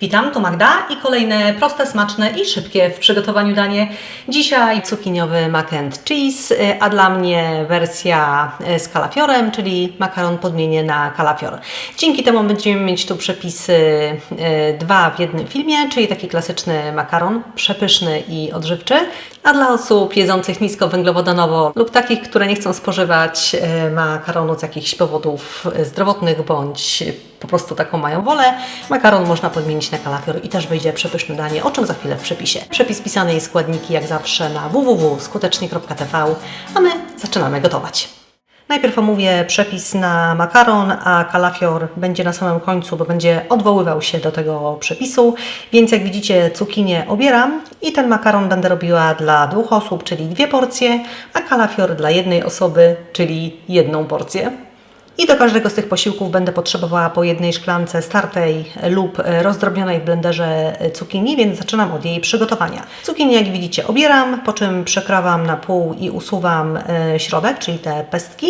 Witam, to Magda i kolejne proste, smaczne i szybkie w przygotowaniu danie. Dzisiaj cukiniowy mac and cheese, a dla mnie wersja y, z kalafiorem, czyli makaron podmienię na kalafior. Dzięki temu będziemy mieć tu przepisy y, dwa w jednym filmie, czyli taki klasyczny makaron, przepyszny i odżywczy, a dla osób jedzących niskowęglowodanowo lub takich, które nie chcą spożywać y, makaronu z jakichś powodów zdrowotnych bądź po prostu taką mają wolę, makaron można podmienić na kalafior i też wyjdzie przepyszne danie, o czym za chwilę w przepisie. Przepis pisany i składniki jak zawsze na www.skutecznie.tv, a my zaczynamy gotować. Najpierw omówię przepis na makaron, a kalafior będzie na samym końcu, bo będzie odwoływał się do tego przepisu. Więc jak widzicie, cukinię obieram i ten makaron będę robiła dla dwóch osób, czyli dwie porcje, a kalafior dla jednej osoby, czyli jedną porcję. I do każdego z tych posiłków będę potrzebowała po jednej szklance startej lub rozdrobnionej w blenderze cukinii, więc zaczynam od jej przygotowania. Cukinię, jak widzicie, obieram, po czym przekrawam na pół i usuwam e, środek, czyli te pestki.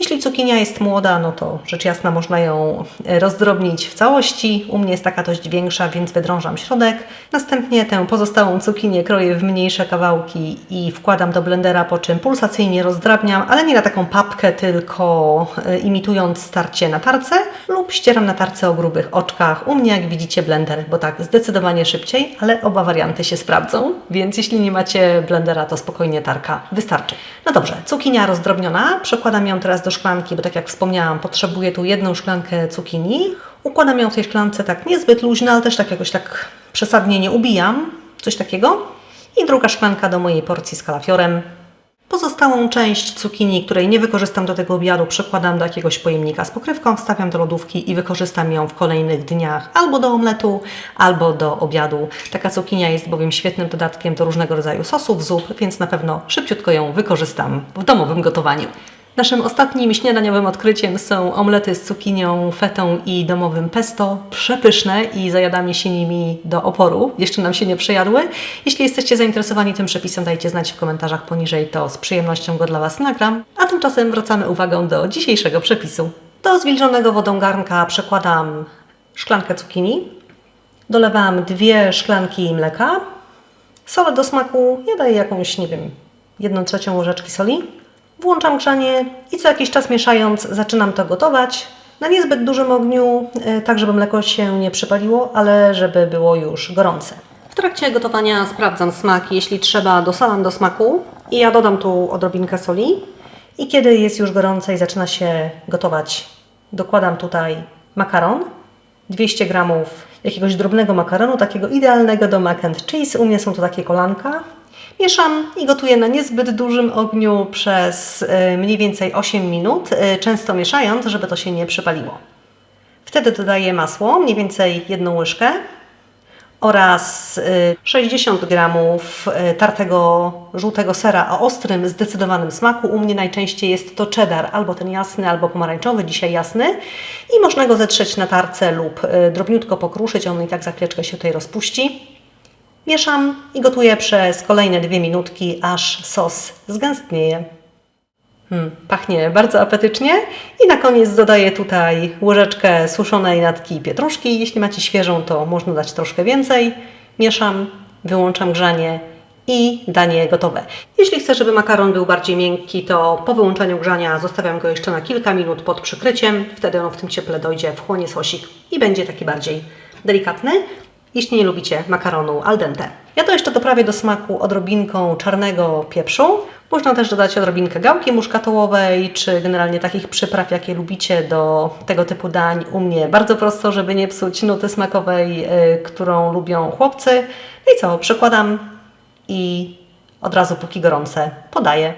Jeśli cukinia jest młoda, no to rzecz jasna można ją rozdrobnić w całości. U mnie jest taka dość większa, więc wydrążam środek. Następnie tę pozostałą cukinię kroję w mniejsze kawałki i wkładam do blendera, po czym pulsacyjnie rozdrabniam, ale nie na taką papkę, tylko e, imitując starcie na tarce lub ścieram na tarce o grubych oczkach. U mnie, jak widzicie, blender, bo tak zdecydowanie szybciej, ale oba warianty się sprawdzą, więc jeśli nie macie blendera, to spokojnie tarka wystarczy. No dobrze, cukinia rozdrobniona, przekładam ją teraz do szklanki, bo tak jak wspomniałam, potrzebuję tu jedną szklankę cukinii. Układam ją w tej szklance tak niezbyt luźno, ale też tak jakoś tak przesadnie nie ubijam, coś takiego. I druga szklanka do mojej porcji z kalafiorem. Pozostałą część cukinii, której nie wykorzystam do tego obiadu, przekładam do jakiegoś pojemnika z pokrywką, wstawiam do lodówki i wykorzystam ją w kolejnych dniach albo do omletu, albo do obiadu. Taka cukinia jest bowiem świetnym dodatkiem do różnego rodzaju sosów, zup, więc na pewno szybciutko ją wykorzystam w domowym gotowaniu. Naszym ostatnim śniadaniowym odkryciem są omlety z cukinią, fetą i domowym pesto. Przepyszne i zajadamy się nimi do oporu. Jeszcze nam się nie przejadły. Jeśli jesteście zainteresowani tym przepisem, dajcie znać w komentarzach poniżej, to z przyjemnością go dla Was nagram. A tymczasem wracamy uwagą do dzisiejszego przepisu. Do zwilżonego wodą garnka przekładam szklankę cukinii. Dolewam dwie szklanki mleka. Solę do smaku. Ja daję jakąś, nie wiem, jedną trzecią łyżeczki soli. Włączam grzanie i co jakiś czas mieszając zaczynam to gotować. Na niezbyt dużym ogniu, e, tak żeby mleko się nie przypaliło, ale żeby było już gorące. W trakcie gotowania sprawdzam smak, jeśli trzeba dosalam do smaku. I ja dodam tu odrobinkę soli. I kiedy jest już gorące i zaczyna się gotować, dokładam tutaj makaron, 200 gramów jakiegoś drobnego makaronu, takiego idealnego do mac and cheese, u mnie są to takie kolanka, Mieszam i gotuję na niezbyt dużym ogniu przez y, mniej więcej 8 minut, y, często mieszając, żeby to się nie przypaliło. Wtedy dodaję masło, mniej więcej jedną łyżkę oraz 60 gramów y, tartego żółtego sera o ostrym, zdecydowanym smaku. U mnie najczęściej jest to cheddar, albo ten jasny, albo pomarańczowy, dzisiaj jasny. I można go zetrzeć na tarce lub drobniutko pokruszyć, on i tak za chwileczkę się tutaj rozpuści. Mieszam i gotuję przez kolejne dwie minutki, aż sos zgęstnieje. Hmm, pachnie bardzo apetycznie. I na koniec dodaję tutaj łyżeczkę suszonej natki pietruszki. Jeśli macie świeżą, to można dać troszkę więcej. Mieszam, wyłączam grzanie i danie gotowe. Jeśli chcę, żeby makaron był bardziej miękki, to po wyłączeniu grzania zostawiam go jeszcze na kilka minut pod przykryciem. Wtedy on w tym cieple dojdzie, wchłonie sosik i będzie taki bardziej delikatny jeśli nie lubicie makaronu al dente. Ja to jeszcze doprawię do smaku odrobinką czarnego pieprzu. Można też dodać odrobinkę gałki muszkatołowej, czy generalnie takich przypraw, jakie lubicie do tego typu dań. U mnie bardzo prosto, żeby nie psuć nuty smakowej, yy, którą lubią chłopcy. No i co, przekładam i od razu, póki gorące, podaję.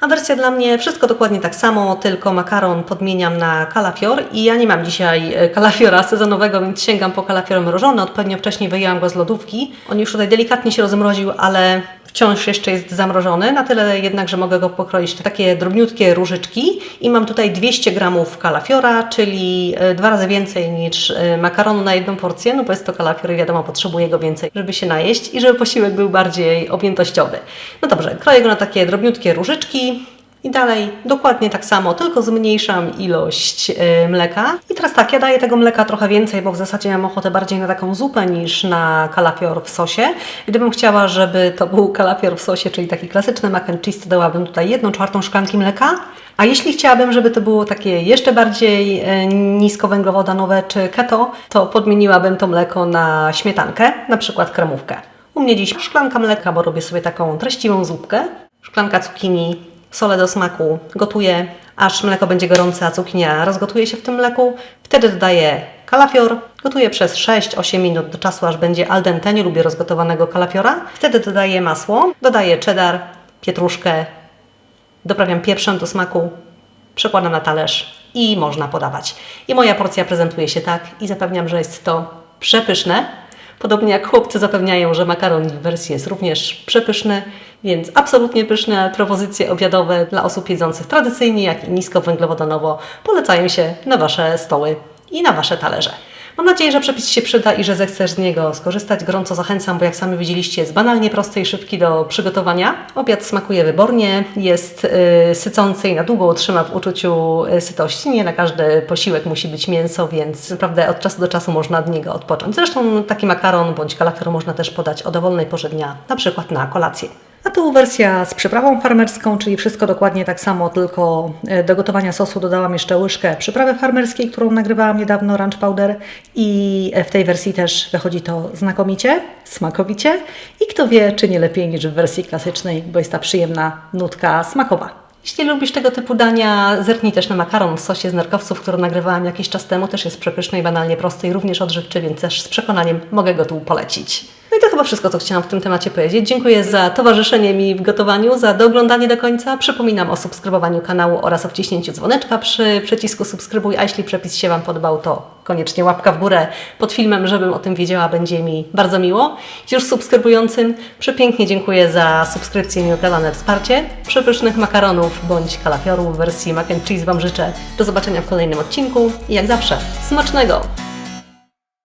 A wersja dla mnie wszystko dokładnie tak samo, tylko makaron podmieniam na kalafior i ja nie mam dzisiaj e, kalafiora sezonowego, więc sięgam po kalafior mrożony. Odpowiednio wcześniej wyjęłam go z lodówki. On już tutaj delikatnie się rozmroził, ale wciąż jeszcze jest zamrożony, na tyle jednak, że mogę go pokroić w takie drobniutkie różyczki i mam tutaj 200 gramów kalafiora, czyli e, dwa razy więcej niż e, makaronu na jedną porcję, no bo jest to kalafior i wiadomo, potrzebuję go więcej, żeby się najeść i żeby posiłek był bardziej objętościowy. No dobrze, kroję go na takie drobniutkie różyczki, I dalej dokładnie tak samo, tylko zmniejszam ilość y, mleka. I teraz tak, ja daję tego mleka trochę więcej, bo w zasadzie mam ochotę bardziej na taką zupę niż na kalafior w sosie. Gdybym chciała, żeby to był kalafior w sosie, czyli taki klasyczny mac and cheese, to dałabym tutaj jedną czwartą szklanki mleka. A jeśli chciałabym, żeby to było takie jeszcze bardziej y, niskowęglowodanowe czy keto, to podmieniłabym to mleko na śmietankę, na przykład kremówkę. U mnie dziś szklanka mleka, bo robię sobie taką treściwą zupkę. Szklanka cukinii, solę do smaku, gotuję, aż mleko będzie gorące, a cukinia rozgotuje się w tym mleku. Wtedy dodaję kalafior, gotuję przez 6-8 minut do czasu, aż będzie al dente, nie lubię rozgotowanego kalafiora. Wtedy dodaję masło, dodaję cheddar, pietruszkę, doprawiam pieprzem do smaku, przekładam na talerz i można podawać. I moja porcja prezentuje się tak i zapewniam, że jest to przepyszne. Podobnie jak chłopcy zapewniają, że makaron w wersji jest również przepyszny, więc absolutnie pyszne propozycje obiadowe dla osób jedzących tradycyjnie, jak i niskowęglowodanowo polecają się na Wasze stoły i na Wasze talerze. Mam nadzieję, że przepis się przyda i że zechcesz z niego skorzystać. Gorąco zachęcam, bo jak sami widzieliście, jest banalnie prosty i szybki do przygotowania. Obiad smakuje wybornie, jest yy, sycący i na długo utrzyma w uczuciu y, sytości. Nie na każdy posiłek musi być mięso, więc naprawdę od czasu do czasu można od niego odpocząć. Zresztą taki makaron bądź kalafior można też podać o dowolnej porze dnia, na przykład na kolację. A tu wersja z przyprawą farmerską, czyli wszystko dokładnie tak samo, tylko e, do gotowania sosu dodałam jeszcze łyżkę przyprawy farmerskiej, którą nagrywałam niedawno, ranch powder i e, w tej wersji też wychodzi to znakomicie, smakowicie i kto wie, czy nie lepiej niż w wersji klasycznej, bo jest ta przyjemna nutka smakowa. Jeśli lubisz tego typu dania, zerknij też na makaron w sosie z nerkowców, który nagrywałam jakiś czas temu. Też jest przepyszny i banalnie prosty i również odżywczy, więc też z przekonaniem mogę go tu polecić. I to chyba wszystko, co chciałam w tym temacie powiedzieć. Dziękuję za towarzyszenie mi w gotowaniu, za dooglądanie do końca. Przypominam o subskrybowaniu kanału oraz o wciśnięciu dzwoneczka przy przycisku subskrybuj, a jeśli przepis się Wam podobał, to koniecznie łapka w górę pod filmem, żebym o tym wiedziała, będzie mi bardzo miło. Już subskrybującym przepięknie dziękuję za subskrypcję i nieukradane wsparcie. Przepysznych makaronów bądź kalafiorów w wersji mac and cheese Wam życzę. Do zobaczenia w kolejnym odcinku i jak zawsze smacznego!